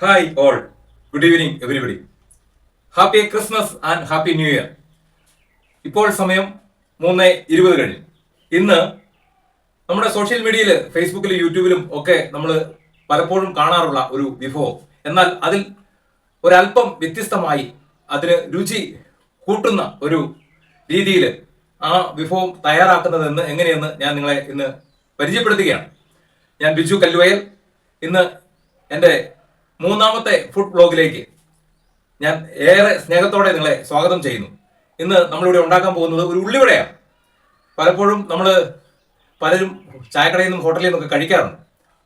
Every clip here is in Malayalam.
Hi all good evening everybody happy Christmas and happy new year ഇപ്പോൾ സമയം മൂന്ന് ഇരുപത് കഴിഞ്ഞു. ഇന്ന് നമ്മുടെ സോഷ്യൽ മീഡിയയിൽ ഫേസ്ബുക്കിലും യൂട്യൂബിലും ഒക്കെ നമ്മൾ പലപ്പോഴും കാണാറുള്ള ഒരു വിഭവം. എന്നാൽ അതിൽ ഒരല്പം വ്യത്യസ്തമായി അതിന് രുചി കൂട്ടുന്ന ഒരു രീതിയിൽ ആ വിഭവം തയ്യാറാക്കുന്നതെന്ന് എങ്ങനെയെന്ന് ഞാൻ നിങ്ങളെ ഇന്ന് പരിചയപ്പെടുത്തുകയാണ്. ഞാൻ ബിജു കല്ലുവയൽ. ഇന്ന് എന്റെ മൂന്നാമത്തെ ഫുഡ് ബ്ലോഗിലേക്ക് ഞാൻ ഏറെ സ്നേഹത്തോടെ നിങ്ങളെ സ്വാഗതം ചെയ്യുന്നു. ഇന്ന് നമ്മളിവിടെ ഉണ്ടാക്കാൻ പോകുന്നത് ഒരു ഉള്ളിവടയാണ്. പലപ്പോഴും നമ്മൾ പലരും ചായക്കടയിൽ നിന്നും ഹോട്ടലിൽ നിന്നൊക്കെ കഴിക്കാറുണ്ട്.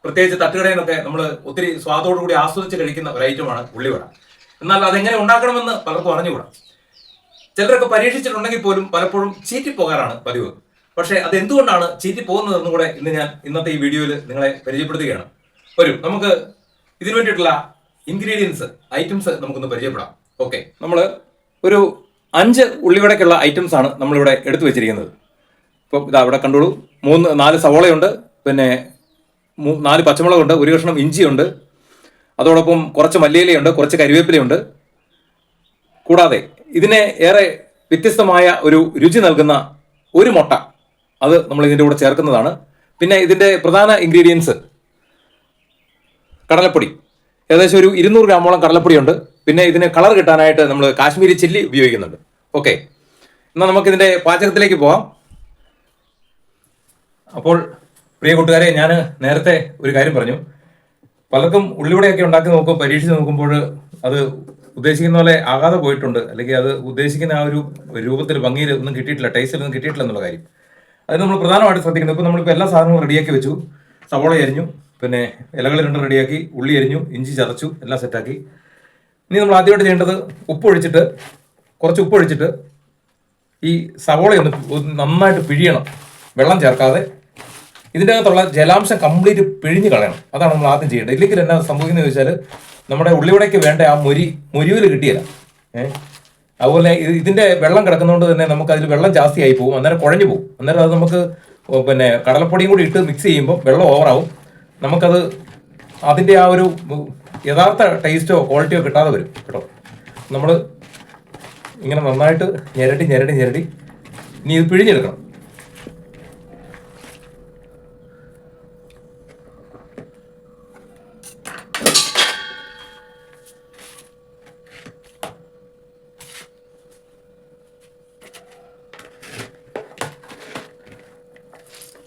പ്രത്യേകിച്ച് തട്ടുകടയിൽ നിന്നൊക്കെ നമ്മൾ ഒത്തിരി സ്വാദോടു കൂടി ആസ്വദിച്ച് കഴിക്കുന്ന ഒരു ഐറ്റമാണ് ഉള്ളിവട. എന്നാൽ അതെങ്ങനെ ഉണ്ടാക്കണമെന്ന് പലർക്കും അറിഞ്ഞുകൂടാ. ചിലരൊക്കെ പരീക്ഷിച്ചിട്ടുണ്ടെങ്കിൽ പോലും പലപ്പോഴും ചീറ്റിപ്പോകാറാണ് പതിവ്. പക്ഷേ അത് എന്തുകൊണ്ടാണ് ചീറ്റി പോകുന്നതെന്നും കൂടെ ഇന്ന് ഞാൻ ഇന്നത്തെ ഈ വീഡിയോയിൽ നിങ്ങളെ പരിചയപ്പെടുത്തുകയാണ്. വരും നമുക്ക് ഇതിനു വേണ്ടിയിട്ടുള്ള ഇൻഗ്രീഡിയൻസ് ഐറ്റംസ് നമുക്കൊന്ന് പരിചയപ്പെടാം. ഓക്കെ നമ്മൾ ഒരു അഞ്ച് ഉള്ളിവടയ്ക്കുള്ള ഐറ്റംസ് ആണ് നമ്മളിവിടെ എടുത്തു വെച്ചിരിക്കുന്നത്. ഇപ്പം ഇതാ ഇവിടെ കണ്ടോളൂ. മൂന്ന് നാല് സവോളയുണ്ട്. പിന്നെ നാല് പച്ചമുളകുണ്ട് ഒരു കഷ്ണം ഇഞ്ചിയുണ്ട്. അതോടൊപ്പം കുറച്ച് മല്ലിയിലയുണ്ട് കുറച്ച് കരിവേപ്പിലയുണ്ട്. കൂടാതെ ഇതിനെ ഏറെ വ്യത്യസ്തമായ ഒരു രുചി നൽകുന്ന ഒരു മുട്ട. അത് നമ്മൾ ഇതിന്റെ കൂടെ ചേർക്കുന്നതാണ്. പിന്നെ ഇതിന്റെ പ്രധാന ഇൻഗ്രീഡിയൻസ് കടലപ്പൊടി. ഏകദേശം ഒരു ഇരുന്നൂറ് ഗ്രാമോളം കടലപ്പൊടിയുണ്ട്. പിന്നെ ഇതിന് കളർ കിട്ടാനായിട്ട് നമ്മൾ കാശ്മീരി ചില്ലി ഉപയോഗിക്കുന്നുണ്ട്. ഓക്കെ എന്നാൽ നമുക്കിതിന്റെ പാചകത്തിലേക്ക് പോവാം. അപ്പോൾ പ്രിയ കൂട്ടുകാരെ ഞാൻ നേരത്തെ ഒരു കാര്യം പറഞ്ഞു. പലർക്കും ഉള്ളിവിടെയൊക്കെ ഉണ്ടാക്കി നോക്കും പരീക്ഷിച്ച് നോക്കുമ്പോൾ അത് ഉദ്ദേശിക്കുന്ന പോലെ ആകാതെ പോയിട്ടുണ്ട്. അല്ലെങ്കിൽ അത് ഉദ്ദേശിക്കുന്ന ആ ഒരു രൂപത്തിൽ ഭംഗിയിൽ ഒന്നും കിട്ടിയിട്ടില്ല ടേസ്റ്റിൽ ഒന്നും കിട്ടിയിട്ടില്ല എന്നുള്ള കാര്യം. അത് നമ്മൾ പ്രധാനമായിട്ട് ശ്രദ്ധിക്കുന്നത് ഇപ്പോൾ നമ്മളിപ്പോൾ എല്ലാ സാധനങ്ങളും റെഡിയാക്കി വെച്ചു. സവോള അരിഞ്ഞു. പിന്നെ ഇലകൾ രണ്ടും റെഡിയാക്കി ഉള്ളി എരിഞ്ഞു ഇഞ്ചി ചതച്ചു എല്ലാം സെറ്റാക്കി. ഇനി നമ്മൾ ആദ്യമായിട്ട് ചെയ്യേണ്ടത് ഉപ്പ് ഒഴിച്ചിട്ട് കുറച്ച് ഉപ്പ് ഒഴിച്ചിട്ട് ഈ സവോള ഒന്ന് നന്നായിട്ട് പിഴിയണം. വെള്ളം ചേർക്കാതെ. ഇതിന്റെ അകത്തുള്ള ജലാംശം കംപ്ലീറ്റ് പിഴിഞ്ഞ് കളയണം. അതാണ് നമ്മൾ ആദ്യം ചെയ്യേണ്ടത്. ഇല്ലെങ്കിൽ എന്നാ സംഭവിക്കുന്നത് വെച്ചാൽ നമ്മുടെ ഉള്ളിവടയ്ക്ക് വേണ്ട ആ മൊരി മൊരിവിൽ കിട്ടിയില്ല ഏഹ് അതുപോലെ ഇതിന്റെ വെള്ളം കിടക്കുന്നതുകൊണ്ട് തന്നെ നമുക്ക് അതിൽ വെള്ളം ജാസ്തിയായി പോകും അന്നേരം കുഴഞ്ഞു പോകും അന്നേരം അത് നമുക്ക് പിന്നെ കടലപ്പൊടിയും കൂടി ഇട്ട് മിക്സ് ചെയ്യുമ്പോൾ വെള്ളം ഓവറാവും നമുക്കത് അതിന്റെ ആ ഒരു യഥാർത്ഥ ടേസ്റ്റോ ക്വാളിറ്റിയോ കിട്ടാതെ വരും കേട്ടോ. നമ്മൾ ഇങ്ങനെ നന്നായിട്ട് ഞെരടി ഞെരടി ഞെരടി. ഇനി ഇത് പിഴിഞ്ഞെടുക്കണം.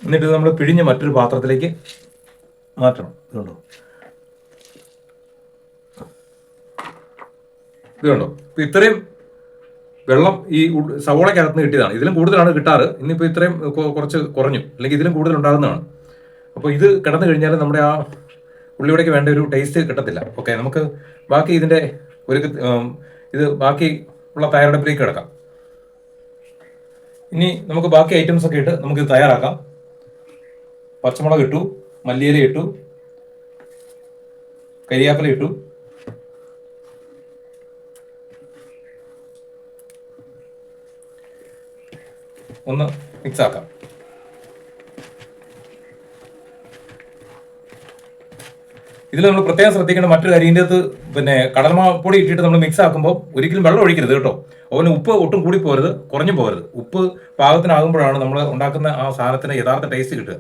എന്നിട്ട് നമ്മൾ പിഴിഞ്ഞ് മറ്റൊരു പാത്രത്തിലേക്ക് മാറ്റണം. ഇതുണ്ടോ ഇതുണ്ടോ ഇപ്പൊ ഇത്രയും വെള്ളം ഈ സവോളയ്ക്കകത്ത് കിട്ടിയതാണ്. ഇതിലും കൂടുതലാണ് കിട്ടാറ്. ഇന്നിപ്പോൾ ഇത്രയും കുറച്ച് കുറഞ്ഞു. അല്ലെങ്കിൽ ഇതിലും കൂടുതൽ ഉണ്ടാകുന്നതാണ്. അപ്പോൾ ഇത് കിടന്നു കഴിഞ്ഞാൽ നമ്മുടെ ആ ഉള്ളിവിടേക്ക് വേണ്ട ഒരു ടേസ്റ്റ് കിട്ടത്തില്ല. ഓക്കെ നമുക്ക് ബാക്കി ഇതിന്റെ ഒരു ഇത് ബാക്കി ഉള്ള തയ്യാറെടുപ്പിലേക്ക് കിടക്കാം. ഇനി നമുക്ക് ബാക്കി ഐറ്റംസ് ഒക്കെ ഇട്ട് നമുക്ക് ഇത് തയ്യാറാക്കാം. പച്ചമുളക് ഇട്ടു. മല്ലിയില ഇട്ടു. കരിയാപ്പില ഇട്ടു. ഒന്ന് മിക്സ് ആക്കാം. ഇതിൽ നമ്മൾ പ്രത്യേകം ശ്രദ്ധിക്കേണ്ട മറ്റൊരു കാര്യം ഇതിന്റെ അകത്ത് പിന്നെ പൊടി ഇട്ടിട്ട് നമ്മൾ മിക്സ് ആക്കുമ്പോൾ ഒരിക്കലും വെള്ളം ഒഴിക്കരുത് കേട്ടോ. അവന് ഉപ്പ് ഒട്ടും കൂടി പോരുത് കുറഞ്ഞു പോരുത്. ഉപ്പ് പാകത്തിനാകുമ്പോഴാണ് നമ്മൾ ഉണ്ടാക്കുന്ന ആ സാധനത്തിന് യഥാർത്ഥ ടേസ്റ്റ് കിട്ടുക.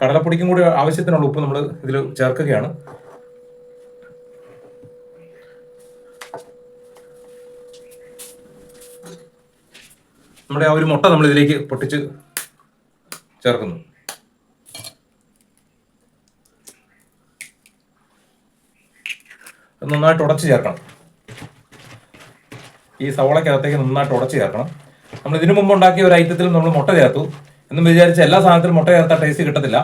കടലപ്പൊടിക്കും കൂടി ആവശ്യത്തിനുള്ള ഉപ്പ് നമ്മൾ ഇതിൽ ചേർക്കുകയാണ്. നമ്മുടെ ആ ഒരു മുട്ട നമ്മൾ ഇതിലേക്ക് പൊട്ടിച്ച് ചേർക്കുന്നു. നന്നായിട്ട് ഉടച്ച് ചേർക്കണം. ഈ സവോളക്കകത്തേക്ക് നന്നായിട്ട് ഉടച്ച് ചേർക്കണം. നമ്മൾ ഇതിനു മുമ്പ് ഉണ്ടാക്കിയ ഒരു ഐറ്റത്തിൽ നമ്മൾ മുട്ട ചേർത്തു. എന്നും വിചാരിച്ച് എല്ലാ സാധനത്തിലും മുട്ട ചേർത്താൽ ടേസ്റ്റ് കിട്ടത്തില്ല.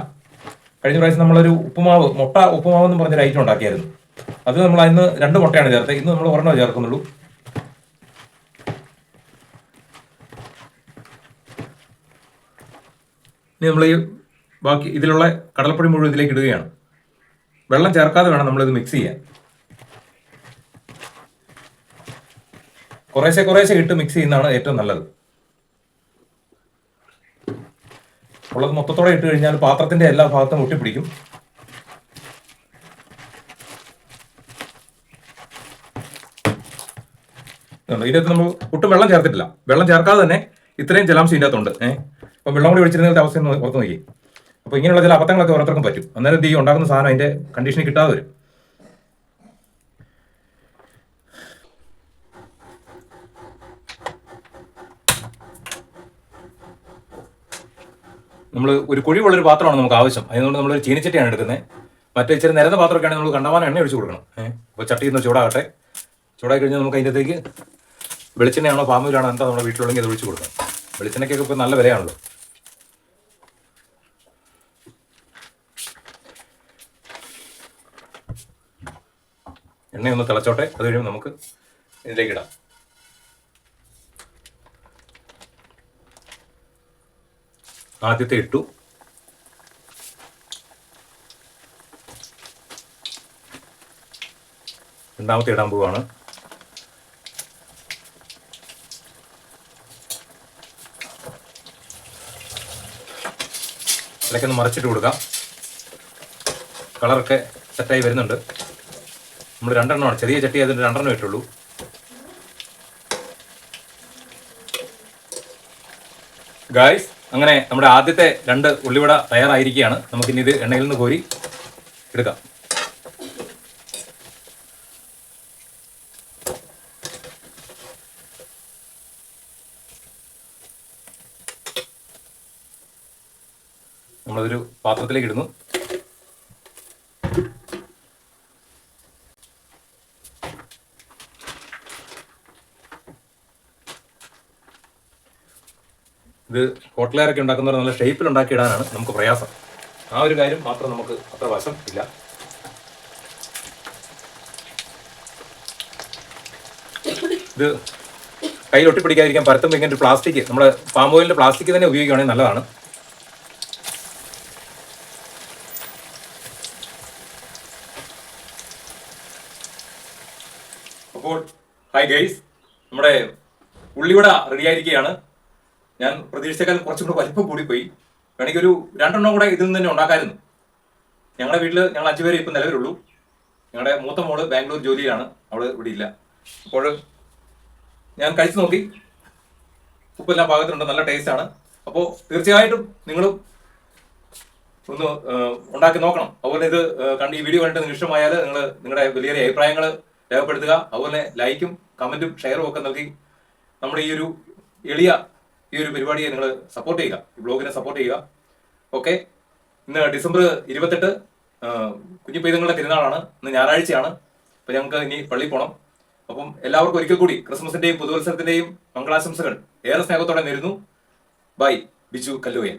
കഴിഞ്ഞ പ്രാവശ്യം നമ്മളൊരു ഉപ്പുമാവ് മുട്ട ഉപ്പുമാവ് എന്ന് പറഞ്ഞൊരു ഐറ്റം ഉണ്ടാക്കിയായിരുന്നു. അത് നമ്മൾ അന്ന് രണ്ട് മുട്ടയാണ് ചേർത്തത്. ഇന്ന് നമ്മൾ ഒരെണ്ണം ചേർക്കുന്നുള്ളൂ. ഇനി നമ്മൾ ഈ ബാക്കി ഇതിലുള്ള കടലപ്പൊടി മുഴുവൻ ഇതിലേക്ക് ഇടുകയാണ്. വെള്ളം ചേർക്കാതെ വേണം നമ്മളിത് മിക്സ് ചെയ്യാൻ. കുറേശ്ശെ കുറേശ്ശെ ഇട്ട് മിക്സ് ചെയ്യുന്നതാണ് ഏറ്റവും നല്ലത്. ഉള്ളത് മൊത്തത്തോടെ ഇട്ട് കഴിഞ്ഞാൽ പാത്രത്തിന്റെ എല്ലാ ഭാഗത്തും ഒട്ടിപ്പിടിക്കും. ഇതിനകത്ത് നമ്മൾ ഒട്ടും വെള്ളം ചേർത്തിട്ടില്ല. വെള്ളം ചേർക്കാതെ തന്നെ ഇത്രയും ജലാംശം ഇതിനകത്തുണ്ട് ഏഹ് അപ്പം വെള്ളം കൂടി ഒഴിച്ചിരുന്നതിന്റെ അവസ്ഥ ഓർത്ത് നോക്കി അപ്പോൾ ഇങ്ങനെയുള്ള ചില അബദ്ധങ്ങളൊക്കെ ഓരോരുത്തർക്കും പറ്റും. അന്നേരം ഈ ഉണ്ടാക്കുന്ന സാധനം അതിന്റെ കണ്ടീഷനിൽ കിട്ടാതെ വരും. നമ്മൾ ഒരു കുഴിവുള്ളൊരു പാത്രമാണ് നമുക്ക് ആവശ്യം. അതുകൊണ്ട് നമ്മൾ ഒരു ചീനിച്ചട്ടിയാണ് എടുക്കുന്നത്. മറ്റേ ഇച്ചിരി നിരന്ന പാത്രമൊക്കെ ആണെങ്കിൽ നമ്മൾ കണ്ടമാനം എണ്ണ ഒഴിച്ച് കൊടുക്കണം. ഏഹ് അപ്പോൾ ചട്ടി ഒന്ന് ചൂടാകട്ടെ. ചൂടായി കഴിഞ്ഞാൽ നമുക്ക് അതിന്റെ അകത്തേക്ക് വെളിച്ചെണ്ണയാണോ പാമ്പൂരാണോ എന്താ നമ്മുടെ വീട്ടിലുള്ളത് അത് ഒഴിച്ച് കൊടുക്കണം വെളിച്ചെണ്ണയ്ക്കൊക്കെ ഇപ്പോൾ നല്ല വിലയാണല്ലോ. എണ്ണയൊന്ന് തിളച്ചോട്ടെ. അത് കഴിയുമ്പോൾ നമുക്ക് ഇതിലേക്ക് ഇടാം. ആദ്യത്തെ ഇട്ടു. രണ്ടാമത്തെ ഇടാൻ പോവാണ്. ഇടയ്ക്കൊന്ന് മറിച്ചിട്ട് കൊടുക്കാം. കളറൊക്കെ സെറ്റായി വരുന്നുണ്ട്. നമ്മൾ രണ്ടെണ്ണമാണ്. ചെറിയ ചട്ടി അതിന്റെ രണ്ടെണ്ണം ഇട്ടുള്ളൂ. ഗായ്സ് അങ്ങനെ നമ്മുടെ ആദ്യത്തെ രണ്ട് ഉള്ളിവട തയ്യാറായിരിക്കുകയാണ്. നമുക്കിനി ഇത് എണ്ണയിൽ നിന്ന് കോരി എടുക്കാം. നമ്മളതൊരു പാത്രത്തിലേക്ക് ഇടുന്നു. ഇത് ഹോട്ടലുകാരൊക്കെ ഉണ്ടാക്കുന്നവർ നല്ല ഷേപ്പിൽ ഉണ്ടാക്കി ഇടാനാണ് നമുക്ക് പ്രയാസം. ആ ഒരു കാര്യം മാത്രം നമുക്ക് അത്ര വശം ഇല്ല. ഇത് കയ്യിൽ ഒട്ടിപ്പിടിക്കാതിരിക്കാൻ പരത്തുമ്പോൾ ഇങ്ങനെ ഒരു പ്ലാസ്റ്റിക് നമ്മുടെ പാമ്പ് ഓയിലിന്റെ പ്ലാസ്റ്റിക് തന്നെ ഉപയോഗിക്കുകയാണെങ്കിൽ നല്ലതാണ്. അപ്പോൾ ഹായ് ഗൈസ് നമ്മുടെ ഉള്ളിവട റെഡി ആയിരിക്കുകയാണ് ഞാൻ പ്രതീക്ഷിച്ചേക്കാൾ കുറച്ചും കൂടെ വലിപ്പം കൂടിപ്പോയി. വേണമെങ്കിൽ ഒരു രണ്ടെണ്ണം കൂടെ ഇതിൽ നിന്ന് തന്നെ ഉണ്ടാക്കായിരുന്നു. ഞങ്ങളുടെ വീട്ടിൽ ഞങ്ങൾ അഞ്ചുപേരെ ഇപ്പം നിലവിലുള്ളൂ. ഞങ്ങളുടെ മൂത്ത മോൾ ബാംഗ്ലൂർ ജോലിയിലാണ്. അവൾ ഇവിടെ ഇല്ല. അപ്പോൾ ഞാൻ കഴിച്ചു നോക്കി. ഉപ്പെല്ലാം പാകത്തിനുണ്ട്. നല്ല ടേസ്റ്റ് ആണ്. അപ്പോൾ തീർച്ചയായിട്ടും നിങ്ങളും ഒന്ന് ഉണ്ടാക്കി നോക്കണം. അതുപോലെ ഇത് കണ്ട് ഈ വീഡിയോ കണ്ടിട്ട് നിങ്ങൾ ഇഷ്ടമായാൽ നിങ്ങൾ നിങ്ങളുടെ വലിയ അഭിപ്രായങ്ങൾ രേഖപ്പെടുത്തുക. അതുപോലെ ലൈക്കും കമന്റും ഷെയറും ഒക്കെ നൽകി നമ്മുടെ ഈ ഒരു എളിയ ഈ ഒരു പരിപാടിയെ നിങ്ങൾ സപ്പോർട്ട് ചെയ്യുക. ഈ ബ്ലോഗിനെ സപ്പോർട്ട് ചെയ്യുക. ഓക്കെ ഇന്ന് ഡിസംബർ ഇരുപത്തെട്ട് കുഞ്ഞിപ്പൈതങ്ങളുടെ തിരുനാളാണ്. ഇന്ന് ഞായറാഴ്ചയാണ്. അപ്പൊ ഞങ്ങൾക്ക് ഇനി പള്ളിയിൽ പോകണം അപ്പം എല്ലാവർക്കും ഒരിക്കൽ കൂടി ക്രിസ്മസിന്റെയും പുതുവത്സരത്തിന്റെയും മംഗളാശംസകൾ. ഏറെ സ്നേഹത്തോടെ നേരുന്നു. ബൈ ബിജു കല്ലുവയൻ